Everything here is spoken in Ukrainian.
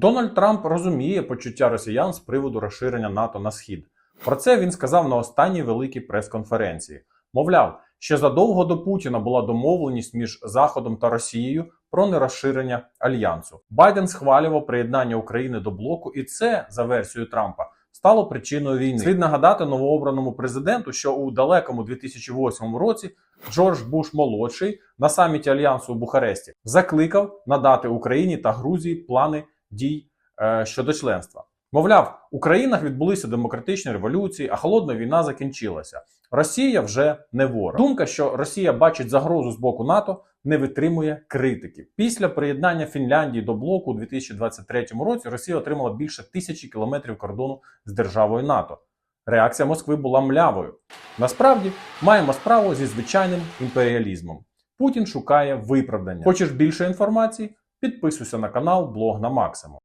Дональд Трамп розуміє почуття росіян з приводу розширення НАТО на схід. Про це він сказав на останній великій прес-конференції. Мовляв, ще задовго до Путіна була домовленість між Заходом та Росією про нерозширення альянсу. Байден схвалював приєднання України до блоку, і це, за версією Трампа, стало причиною війни. Слід нагадати новообраному президенту, що у далекому 2008 році Джордж Буш молодший на саміті альянсу у Бухаресті закликав надати Україні та Грузії плани дій е, щодо членства. Мовляв, у країнах відбулися демократичні революції, а холодна війна закінчилася. Росія вже не ворог. Думка, що Росія бачить загрозу з боку НАТО, не витримує критики. Після приєднання Фінляндії до блоку у 2023 році Росія отримала більше тисячі кілометрів кордону з державою НАТО. Реакція Москви була млявою. Насправді маємо справу зі звичайним імперіалізмом. Путін шукає виправдання. Хочеш більше інформації? Підписуйся на канал Блог на максимум.